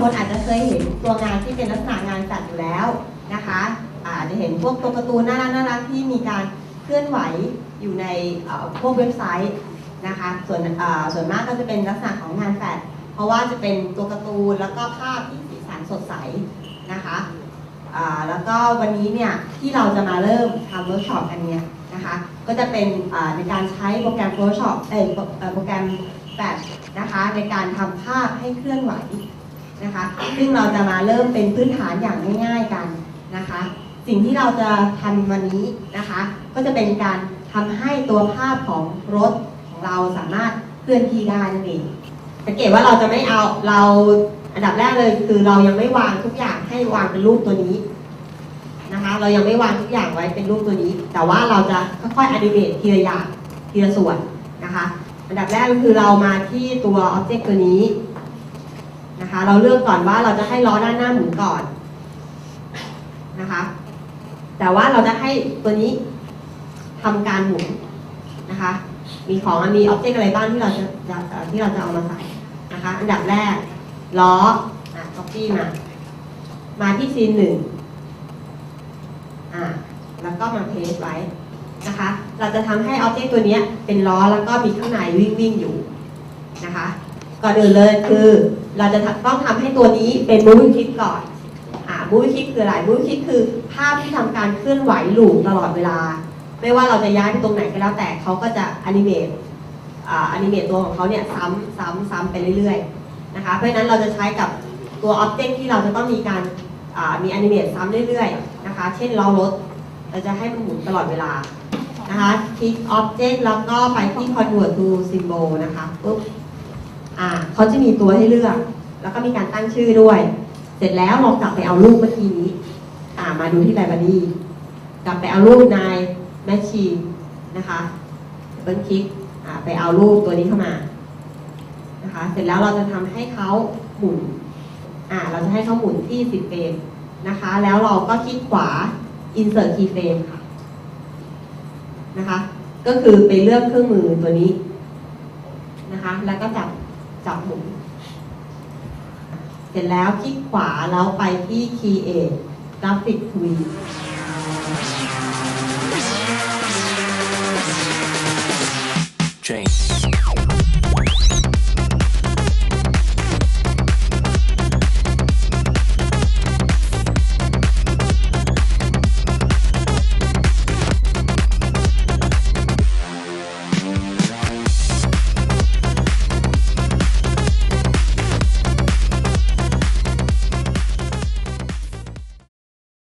คนอาจจะเคยเห็นตัวงานที่เป็นลักษณะงานจัดอยู่แล้วนะคะอาจจะเห็นพวกตัวการ์ตูนน่ารักน่ารักที่มีการเคลื่อนไหวอยู่ในพวกเว็บไซต์นะคะส่วนส่วนมากก็จะเป็นลักษณะของงานแฟดเพราะว่าจะเป็นตัวการ์ตูนแล้วก็ภาพที่สีสันสดใสนะคะแล้วก็วันนี้เนี่ยที่เราจะมาเริ่มทำเวิร์กช็อปกันเนี่ยนะคะก็จะเป็นในการใช้โปรแกรม Photoshop เอ่อโปเอ่อโปรแกรมแฟดนะคะในการทำภาพให้เคลื่อนไหว นะคะ ซึ่งเราจะมาเริ่มเป็นพื้นฐานอย่างง่ายๆกันนะคะ สิ่งที่เราจะทำวันนี้นะคะ ก็จะเป็นการทำให้ตัวภาพของรถของเราสามารถเคลื่อนที่ได้นั่นเองสังเกตว่าเราจะไม่เอาเราอันดับแรกเลยคือเรายังไม่วางทุกอย่างให้วางเป็นรูปตัวนี้นะคะ เรายังไม่วางทุกอย่างไว้เป็นรูปตัวนี้ แต่ว่าเราจะค่อยๆอนิเมตทีละอย่างทีละส่วนนะคะ อันดับแรกก็คือเรามาที่ตัวอ็อบเจกต์ตัวนี้ นะคะ เราเลือกก่อนว่าเราจะให้ล้อด้านหน้าหมุนก่อนนะคะ แต่ว่าเราจะให้ตัวนี้ทำการหมุนนะคะ มีของมีอ็อบเจกต์อะไรบ้างที่เราจะที่เราจะเอามาใส่นะคะ อันดับแรกล้ออะ copy มา มาที่ซีนหนึ่งอะแล้วก็มาเพสไว้นะคะ เราจะทำให้อ็อบเจกต์ตัวนี้เป็นล้อแล้วก็มีข้างในวิ่งวิ่งอยู่นะคะ ก่อนอื่นเลยคือเราจะต้องทำให้ตัวนี้เป็น moving kit ก่อนอ่า moving kit คืออะไร moving kit คือภาพที่ทำการเคลื่อนไหวลูปตลอดเวลา ไม่ว่าเราจะย้ายไปตรงไหนก็แล้วแต่เขาก็จะอนิเมตอ่าอนิเมตตัวของเขาเนี่ยซ้ำซ้ำซ้ำไปเรื่อยๆนะคะเพราะฉะนั้นเราจะใช้กับตัวอ็อบเจกต์ที่เราจะต้องมีการมีอนิเมตซ้ำเรื่อยๆนะคะ เช่นล้อรถเราจะให้มันหมุนตลอดเวลานะคะคลิกอ็อบเจกต์แล้วก็ไปที่ convert to symbol นะคะปุ๊บ อ่าเขาจะมีตัวให้เลือก แล้วก็มีการตั้งชื่อด้วย เสร็จแล้วเรากลับไปเอารูปเมื่อกี้นี้อ่ามาดูที่ไลบรารีกลับไปเอารูปในแมชชีนนะคะเบิ้ลคลิกอ่าไปเอารูปตัวนี้เข้ามานะคะเสร็จแล้วเราจะทำให้เขาหมุนอ่าเราจะให้เขาหมุนที่10เฟรมนะคะ แล้วเราก็คลิกขวา insert keyframe ค่ะนะคะ ก็คือไปเลือกเครื่องมือตัวนี้นะคะ แล้วก็จับ จับหมุนเสร็จแล้วคลิกขวาแล้วไปที่ Create Graphic Tree